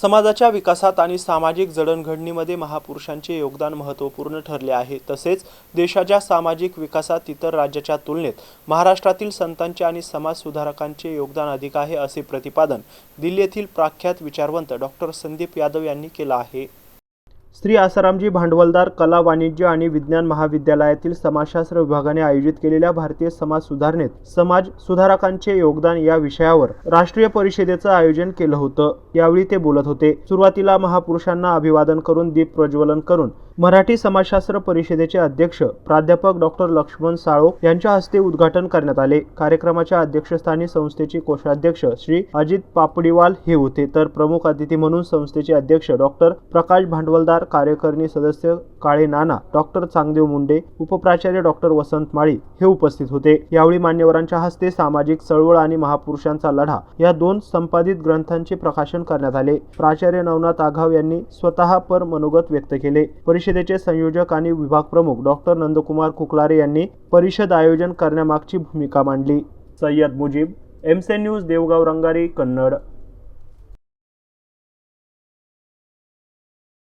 समाजाच्या विकासात आणि सामाजिक जडणघडणीमध्ये महापुरुषांचे योगदान महत्त्वपूर्ण ठरले आहे. तसेच देशाच्या सामाजिक विकासात इतर राज्याच्या तुलनेत महाराष्ट्रातील संतांचे आणि समाजसुधारकांचे योगदान अधिक आहे असे प्रतिपादन दिल्ली येथील प्रख्यात विचारवंत डॉक्टर संदीप यादव यांनी केलं आहे. श्री आसारामजी भांडवलदार कला वाणिज्य आणि विज्ञान महाविद्यालयातील समाजशास्त्र विभागाने आयोजित केलेल्या भारतीय समाज सुधारणेत समाज सुधारकांचे योगदान या विषयावर राष्ट्रीय परिषदेचं आयोजन केलं होतं. यावेळी ते बोलत होते. सुरुवातीला महापुरुषांना अभिवादन करून दीप प्रज्वलन करून मराठी समाजशास्त्र परिषदेचे अध्यक्ष प्राध्यापक डॉक्टर लक्ष्मण साळो यांच्या हस्ते उद्घाटन करण्यात आले. कार्यक्रमाच्या अध्यक्षस्थानी संस्थेचे कोषाध्यक्ष श्री अजित पापडीवाल हे होते. तर प्रमुख अतिथी म्हणून संस्थेचे अध्यक्ष डॉक्टर प्रकाश भांडवलदार कार्यकारिणी सदस्य काळे नाना डॉक्टर चांगदेव मुंडे उपप्राचार्य डॉक्टर वसंत माळी हे उपस्थित होते. यावेळी मान्यवरांच्या हस्ते सामाजिक चळवळ आणि महापुरुषांचा लढा या दोन संपादित ग्रंथांचे प्रकाशन करण्यात आले. प्राचार्य नवनाथ आघाव यांनी स्वतः पर मनोगत व्यक्त केले. परिषदेचे संयोजक आणि विभाग प्रमुख डॉक्टर नंदकुमार कुकलारे यांनी परिषद आयोजन करण्यामागची भूमिका मांडली. सय्यद मुजीब एमसे न्यूज देवगाव रंगारी कन्नड.